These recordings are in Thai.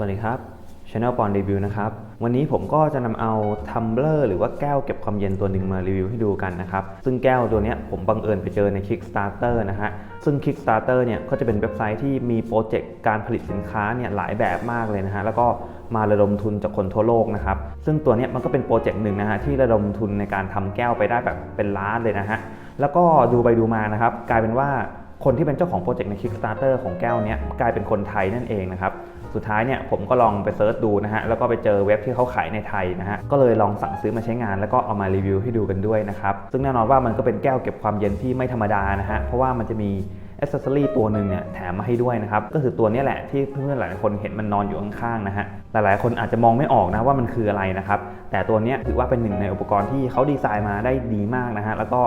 สวัสดีครับ Channel ปอนรีวิวนะครับ วันนี้ผมก็จะนำเอาทัมเบอร์หรือว่าแก้วเก็บความเย็นตัวหนึ่งมารีวิวให้ดูกันนะครับ ซึ่งแก้วตัวนี้ผมบังเอิญไปเจอใน Kickstarter นะฮะ ซึ่ง Kickstarter เนี่ยก็จะเป็นเว็บไซต์ที่มีโปรเจกต์การผลิตสินค้าเนี่ยหลายแบบมากเลยนะฮะ แล้วก็มาระดมทุนจากคนทั่วโลกนะครับ ซึ่งตัวนี้มันก็เป็นโปรเจกต์หนึ่งนะฮะที่ระดมทุนในการทำแก้วไปได้แบบเป็นล้านเลยนะฮะ แล้วก็ดูไปดูมานะครับกลายเป็นว่าคนที่เป็นเจ้าของโปรเจกต์ใน Kickstarter ของแก้วเนี้ยกลายเป็นคนไทยนั่นเองนะครับ สุดท้ายเนี่ยผมก็ลองไปเซิร์ชดูนะฮะแล้วก็ไปเจอเว็บที่เขาขายในไทยนะฮะก็เลยลองสั่งซื้อมาใช้งานแล้วก็เอามารีวิวให้ดูกันด้วยนะครับซึ่งแน่นอนว่ามันก็เป็นแก้วเก็บความเย็นที่ไม่ธรรมดานะฮะเพราะว่ามันจะมี อ c เซสซอรี่ตัวหนึ่งเนี่ยแถมมาให้ด้วยนะครับ ก็คือตัวนี้แหละที่เพื่อนๆหลายคนเห็นมันนอนอยู่ข้างๆนะฮะ หลายๆ คนอาจจะมองไม่ออกนะว่ามันคืออะไรนะครับ แต่ตัวนี้ถือว่าเป็นหนึ่งในอุปกรณ์ที่เขาดีไซน์มาได้ดีมากนะฮะ แล้วก็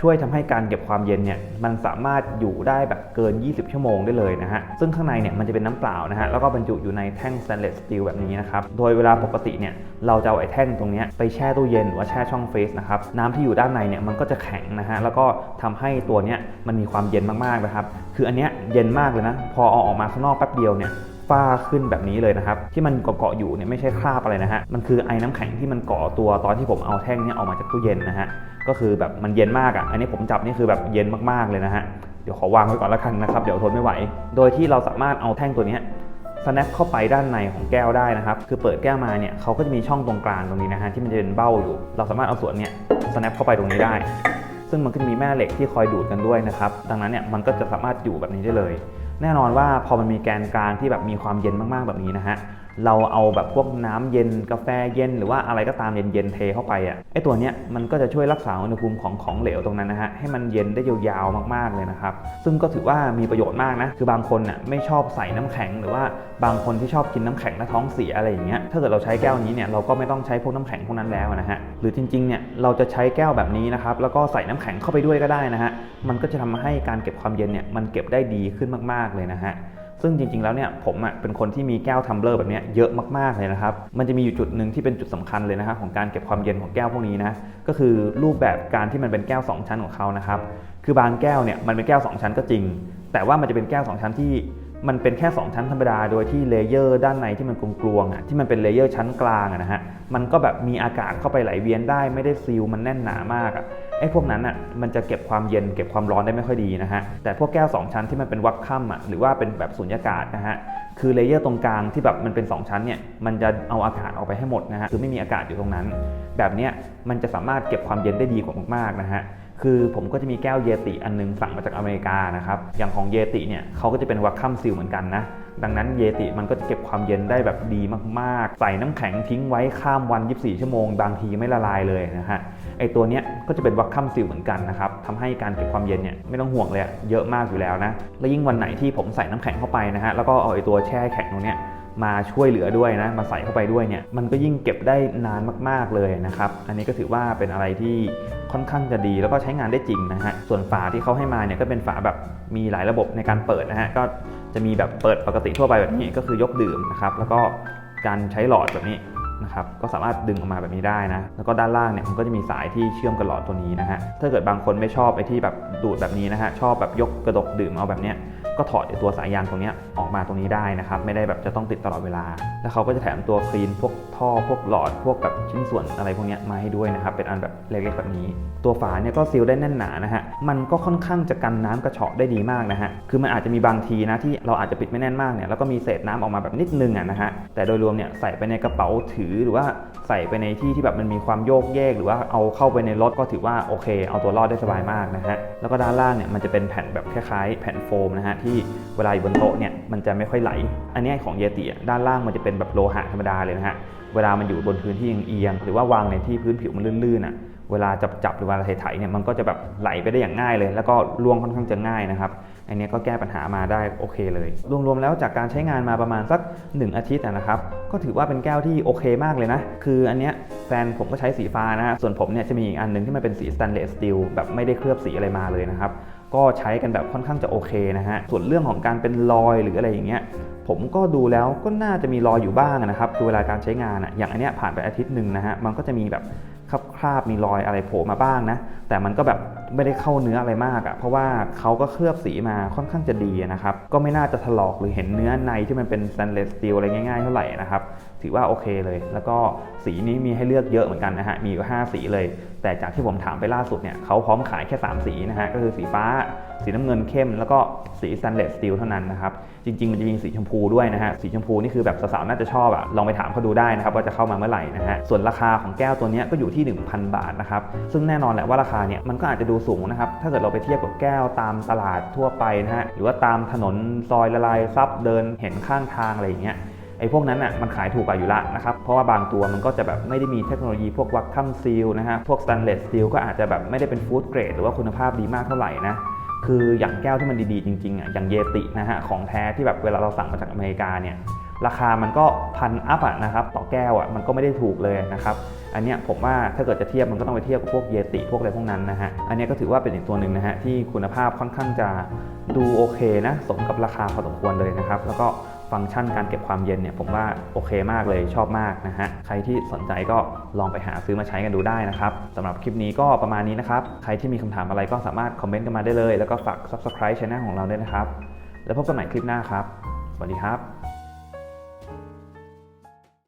ช่วยทำให้การเก็บความเย็นเนี่ยมันสามารถอยู่ได้แบบเกิน 20 ชั่วโมงได้เลยนะฮะ ซึ่งข้างในเนี่ยมันจะเป็นน้ำเปล่านะฮะ แล้วก็บรรจุอยู่ในแท่งสแตนเลสสตีลแบบนี้นะครับ โดยเวลาปกติเนี่ยเราจะเอาไอ้แท่งตรงนี้ไปแช่ตู้เย็นหรือว่าแช่ช่องเฟรีซนะครับ น้ำที่อยู่ด้านในเนี่ยมันก็จะแข็งนะฮะ แล้วก็ทำให้ตัวเนี้ยมันมีความเย็นมากๆนะครับคืออันเนี้ยเย็นมากเลยนะ พอเอาออกมาข้างนอกแป๊บเดียวเนี่ยฝ้าขึ้นแบบนี้เลยนะครับ ที่มันเกาะๆอยู่เนี่ยไม่ใช่คราบอะไรนะฮะ มันคือไอ้น้ำแข็งที่มันเกาะตัวตอนที่ผมเอาแท่งเนี้ออกมาจากตู้เย็นนะฮะ ก็คือแบบมันเย็นมากอะ่ะ อันนี้ผมจับนี่คือแบบเย็นมากๆเลยนะฮะ เดี๋ยวขอวางไว้ก่อนแล้วกันนะครับ เดี๋ยวทนไม่ไหว โดยที่เราสามารถเอาแท่งตัวนี้ snap เข้าไปด้านในของแก้วได้นะครับ คือเปิดแก้วมาเนี่ยเขาก็จะมีช่องตรงกลางตรงนี้นะฮะที่มันจะเป็นเบ้าอยู่ เราสามารถเอาส่วนเนี้ย snap เข้าไปตรงนี้ได้ ซึ่งมันก็จะมีแม่เหล็กที่คอยดูดกันด้วยนะครับ ดังนั้นเนี่ยมันก็จะสามารถอยู่แบบนี้ได้เลย แน่นอนว่าพอมันมีแกนกลางที่แบบมีความเย็นมากๆแบบนี้นะฮะ เราเอาแบบพวกน้ำเย็นกาแฟเย็นหรือว่าอะไรก็ตามเย็นๆเทเข้าไปอะไอตัวเนี้ยมันก็จะช่วยรักษาอุณหภูมิของของเหลวตรงนั้นนะฮะให้มันเย็นได้ยาวๆมากๆเลยนะครับ ซึ่งก็ถือว่ามีประโยชน์มากนะ คือบางคนน่ะไม่ชอบใส่น้ำแข็ง หรือว่าบางคนที่ชอบกินน้ำแข็งและท้องเสียอะไรอย่างเงี้ยถ้าเกิดเราใช้แก้วนี้เนี่ยเราก็ไม่ต้องใช้พวกน้ำแข็งพวกนั้นแล้วนะฮะหรือจริงๆเนี่ยเราจะใช้แก้วแบบนี้นะครับแล้วก็ใส่น้ำแข็งเข้าไปด้วยก็ได้นะฮะมันก็จะทำให้การเก็บความเย็นเนี่ยมันเก็บได้ดีขึ้นมาก ๆเลยนะฮะ ซึ่งจริงๆแล้วเนี่ยผมอะเป็นคนที่มีแก้วทัมเบลอร์แบบเนี้ยเยอะมากๆเลยนะครับ มันจะมีอยู่จุดหนึ่งที่เป็นจุดสำคัญเลยนะครับของการเก็บความเย็นของแก้วพวกนี้นะ ก็คือรูปแบบการที่มันเป็นแก้ว 2 ชั้นของเขานะครับ คือบางแก้วเนี่ยมันเป็นแก้ว 2 ชั้นก็จริง แต่ว่ามันจะเป็นแก้ว 2 ชั้นที่ มันเป็นแค่2ชั้นธรรมดา โดยที่เลเยอร์ด้านในที่มันกลวงๆอะที่มันเป็นเลเยอร์ชั้นกลางอะนะฮะมันก็แบบมีอากาศเข้าไปไหลเวียนได้ไม่ได้ซีลมันแน่นหนามากอะไอ้พวกนั้นอะมันจะเก็บความเย็นเก็บความร้อนได้ไม่ค่อยดีนะฮะแต่พวกแก้ว 2 ชั้นที่มันเป็นวักค่ำอะหรือว่าเป็นแบบสุญญากาศนะฮะคือเลเยอร์ตรงกลางที่แบบมันเป็น 2 ชั้นเนี่ยมันจะเอาอากาศออกไปให้หมดนะฮะคือไม่มีอากาศอยู่ตรงนั้น แบบเนี้ยมันจะสามารถเก็บความเย็นได้ดีกว่ามากๆนะฮะ คือผมก็จะมีแก้วเยติอันนึงสั่งมาจากอเมริกานะครับ อย่างของเยติเนี่ยเขาก็จะเป็นวักคัมซิลเหมือนกันนะ ดังนั้นเยติมันก็จะเก็บความเย็นได้แบบดีมากๆ ใส่น้ำแข็งทิ้งไว้ข้ามวัน 24 ชั่วโมง บางทีไม่ละลายเลยนะฮะ ไอตัวเนี้ยก็จะเป็นวักคัมซิลเหมือนกันนะครับทำให้การเก็บความเย็นเนี่ยไม่ต้องห่วงเลยเยอะมากอยู่แล้วนะ และยิ่งวันไหนที่ผมใส่น้ำแข็งเข้าไปนะฮะ แล้วก็เอาไอตัวแช่แข็งตรงเนี้ยมาช่วยเหลือด้วยนะ มาใส่เข้าไปด้วยเนี่ย มันก็ยิ่งเก็บได้นานมาก ๆ เลยนะครับ อันนี้ก็ถือว่าเป็นอะไรที่ ค่อนข้างจะดีแล้วก็ใช้งานได้จริงนะฮะ ส่วนฝาที่เขาให้มาเนี่ยก็เป็นฝาแบบมีหลายระบบในการเปิดนะฮะ ก็จะมีแบบเปิดปกติทั่วไปแบบนี้ก็คือยกดื่มนะครับ แล้วก็การใช้หลอดแบบนี้นะครับก็สามารถดึงออกมาแบบนี้ได้นะ แล้วก็ด้านล่างเนี่ยมันก็จะมีสายที่เชื่อมกับหลอดตัวนี้นะฮะ ถ้าเกิดบางคนไม่ชอบไอ้ที่แบบดูดแบบนี้นะฮะ ชอบแบบยกกระดกดื่มเอาแบบเนี้ย ก็ถอดตัวสายยางตรงนี้ออกมาตรงนี้ได้นะครับ ไม่ได้แบบจะต้องติดตลอดเวลา แล้วเขาก็จะแถมตัวคลีนพวกท่อพวกหลอดพวกแบบชิ้นส่วนอะไรพวกนี้มาให้ด้วยนะครับ เป็นอันแบบเล็กๆแบบนี้ ตัวฝาเนี่ยก็ซีลได้แน่นหนานะฮะ มันก็ค่อนข้างจะกันน้ำกระเฉาะได้ดีมากนะฮะ คือมันอาจจะมีบางทีนะที่เราอาจจะปิดไม่แน่นมากเนี่ยแล้วก็มีเศษน้ำออกมาแบบนิดนึงอะนะฮะ แต่โดยรวมเนี่ยใส่ไปในกระเป๋าถือหรือว่าใส่ไปในที่ที่แบบมันมีความโยกเยก หรือว่าเอาเข้าไปในรถก็ถือว่าโอเค เอาตัวรอดได้สบายมากนะฮะ แล้วก็ด้านล่างเนี่ยมันจะเป็นแผ่นแบบคล้ายๆแผ่นโฟมนะฮะที่เวลาอยู่บนโต๊ะเนี่ยมันจะไม่ค่อยไหล อันนี้ของเยติอะด้านล่างมันจะเป็นแบบโลหะธรรมดาเลยนะฮะเวลามันอยู่บนพื้นที่เอียงหรือว่าวางในที่พื้นผิวมันลื่นๆอะเวลาจับจับหรือเวลาไถๆเนี่ยมันก็จะแบบไหลไปได้อย่างง่ายเลย แล้วก็ล่วงค่อนข้างจะง่ายนะครับอันนี้ก็แก้ปัญหามาได้โอเคเลย รวมๆแล้วจากการใช้งานมาประมาณสัก 1 อาทิตย์นะครับ ก็ถือว่าเป็นแก้วที่โอเคมากเลยนะ คืออันเนี้ยแฟนผมก็ใช้สีฟ้านะส่วนผมเนี่ยจะมีอีกอันหนึงที่มันเป็นสีสแตนเลสสตีลแบบไม่ได้เคลือบสีอะไรมาเลยนะครับ ก็ใช้กันแบบค่อนข้างจะโอเคนะฮะ ส่วนเรื่องของการเป็นรอยหรืออะไรอย่างเงี้ย ผมก็ดูแล้วก็น่าจะมีรอยอยู่บ้างนะครับ คือเวลาการใช้งานอะอย่างอันเนี้ยผ่านไปอาทิตย์หนึ่งนะฮะ มันก็จะมีแบบคราบๆมีรอยอะไรโผล่มาบ้างนะ แต่มันก็แบบไม่ได้เข้าเนื้ออะไรมากอะ่ะเพราะว่าเขาก็เคลือบสีมาค่อนข้างจะดีนะครับ ก็ไม่น่าจะถลอกหรือเห็นเนื้อในที่มันเป็นสแตนเลสสตีลอะไรง่ายๆเท่าไหร่นะครับ ถือว่าโอเคเลย แล้วก็สีนี้มีให้เลือกเยอะเหมือนกันนะฮะ มีอยู่5สีเลย แต่จากที่ผมถามไปล่าสุดเนี่ยเขาพร้อมขายแค่ 3 สีนะฮะ ก็คือสีฟ้า สีน้ำเงินเข้ม แล้วก็สีสแตนเลสสตีลเท่านั้นนะครับ จริงๆ มันจะมีสีชมพูด้วยนะฮะ สีชมพูนี่คือแบบสาวๆ น่าจะชอบอะลองไปถามเขาดูได้นะครับว่าจะเข้ามาเมื่อไหร่นะฮะ ส่วนราคาของแก้วตัวนี้ก็อยู่ที่ 1,000 บาทนะครับ ซึ่งแน่นอนแหละว่าราคาเนี่ยมันก็อาจจะดูสูงนะครับ ถ้าเกิดเราไปเทียบกับแก้วตามตลาดทั่วไปนะฮะ หรือว่าตามถนนซอยละลายซับเดินเห็นข้างทางอะไรอย่างเงี้ย ไอ้พวกนั้นน่ะมันขายถูกกว่าอยู่ละนะครับ เพราะว่าบางตัวมันก็จะแบบไม่ได้มีเทคโนโลยีพวกวัคคัมซีลนะฮะ พวกสแตนเลสสตีลก็อาจจะแบบไม่ได้เป็นฟู้ดเกรดหรือว่าคุณภาพดีมากเท่าไหร่นะคืออย่างแก้วที่มันดีๆจริงๆอะอย่างเยตินะฮะของแท้ที่แบบเวลาเราสั่งมาจากอเมริกาเนี่ย ราคามันก็พันอัพอะนะครับต่อแก้วอะมันก็ไม่ได้ถูกเลยนะครับอันนี้ผมว่าถ้าเกิดจะเทียบมันก็ต้องไปเทียบกับพวกเยติพวกอะไรพวกนั้นนะฮะอันนี้ก็ถือว่าเป็นอีกตัวหนึ่งนะฮะที่คุณภาพค่อนข้างจะดูโอเคนะสมกับราคาพอสมควรเลยนะครับแล้วก็ฟังก์ชันการเก็บความเย็นเนี่ยผมว่าโอเคมากเลยชอบมากนะฮะใครที่สนใจก็ลองไปหาซื้อมาใช้กันดูได้นะครับสำหรับคลิปนี้ก็ประมาณนี้นะครับใครที่มีคำถามอะไรก็สามารถคอมเมนต์กันมาได้เลย แล้วก็ฝาก subscribe channel ของเราด้วยนะครับ แล้วพบกันใหม่คลิปหน้าครับ สวัสดีครับ